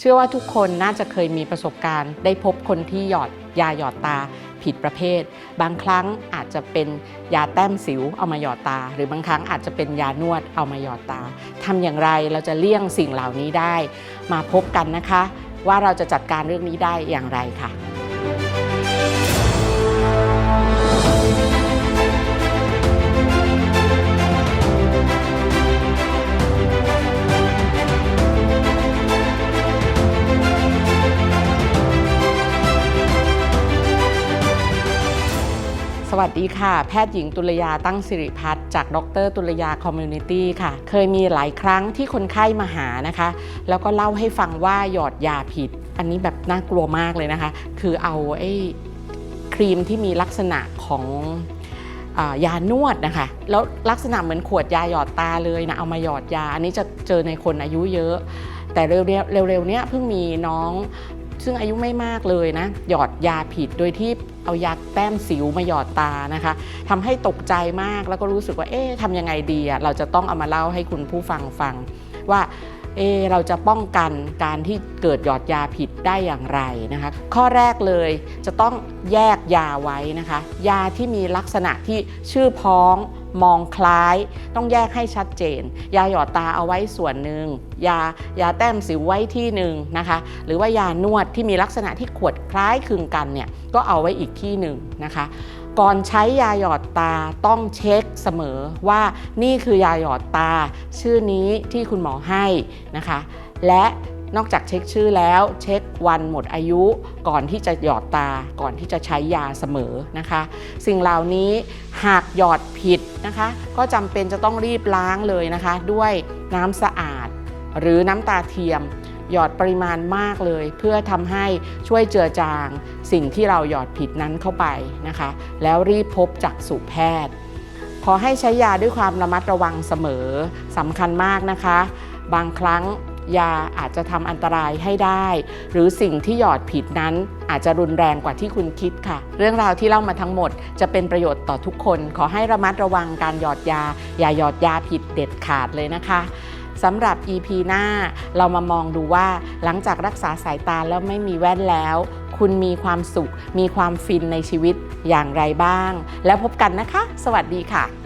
เชื่อว่าทุกคนน่าจะเคยมีประสบการณ์ ได้พบคนที่หยอดยาหยอดตาผิดประเภท บางครั้งอาจจะเป็นยาแต้มสิวเอามาหยอดตา หรือบางครั้งอาจจะเป็นยานวดเอามาหยอดตาทำอย่างไรเราจะเลี่ยงสิ่งเหล่านี้ได้ มาพบกันนะคะ ว่าเราจะจัดการเรื่องนี้ได้อย่างไรค่ะ วัสดีค่ะ แพทย์หญิงตุลยาตั้งสิริพัฒน์จากดรตุลยาคอมมูนิตี้ค่ะ เคยมีหลายครั้งที่คนไข้มาหานะคะ แล้วก็เล่าให้ฟังว่าหยอดยาผิด อันนี้แบบน่ากลัวมากเลยนะคะ คือเอาไอ้ครีมที่มีลักษณะของอายานวดนะคะ แล้วลักษณะเหมือนขวดยาหยอดตาเลยนะ เอามาหยอดยา อันนี้จะเจอในคนอายุเยอะ แต่เร็วๆเร็วๆเนี้ยเพิ่งมีน้อง ซึ่งอายุไม่มากเลยนะ หยอดยาผิดโดยที่เอายาแต้มสิวมาหยอดตานะคะทำให้ตกใจมากแล้วก็รู้สึกว่าเอ๊ะทำยังไงดีอะเราจะต้องเอามาเล่าให้คุณผู้ฟังฟังว่า เอเราจะป้องกันการที่เกิดหยอดยาผิดได้อย่างไรนะคะ ข้อแรกเลยจะต้องแยกยาไว้นะคะ ยาที่มีลักษณะที่ชื่อพ้องมองคล้าย ต้องแยกให้ชัดเจน ยาหยอดตาเอาไว้ส่วนหนึ่งยายาแต้มสิวไว้ที่หนึ่งนะคะ หรือว่ายานวดที่มีลักษณะที่ขวดคล้ายคลึงกันเนี่ยก็เอาไว้อีกที่หนึ่งนะคะ ก่อนใช้ยาหยอดตาต้องเช็คเสมอว่านี่คือยาหยอดตา ชื่อนี้ที่คุณหมอให้นะคะ และนอกจากเช็คชื่อแล้วเช็ควันหมดอายุก่อนที่จะหยอดตาก่อนที่จะใช้ยาเสมอนะคะ สิ่งเหล่านี้หากหยอดผิดนะคะ ก็จำเป็นจะต้องรีบล้างเลยนะคะ ด้วยน้ำสะอาด หรือน้ำตาเทียม หยอดปริมาณมากเลย เพื่อทำให้ช่วยเจือจางสิ่งที่เราหยอดผิดนั้นเข้าไปนะคะ แล้วรีบพบจักษุแพทย์ ขอให้ใช้ยาด้วยความระมัดระวังเสมอสำคัญมากนะคะ บางครั้งยาอาจจะทำอันตรายให้ได้ หรือสิ่งที่หยอดผิดนั้นอาจจะรุนแรงกว่าที่คุณคิดค่ะ เรื่องราวที่เล่ามาทั้งหมดจะเป็นประโยชน์ต่อทุกคน ขอให้ระมัดระวังการหยอดยา อย่าหยอดยาผิดเด็ดขาดเลยนะคะ สำหรับ EP หน้า เรามามองดูว่าหลังจากรักษาสายตาแล้วไม่มีแว่นแล้ว คุณมีความสุข มีความฟินในชีวิตอย่างไรบ้าง แล้วพบกันนะคะ สวัสดีค่ะ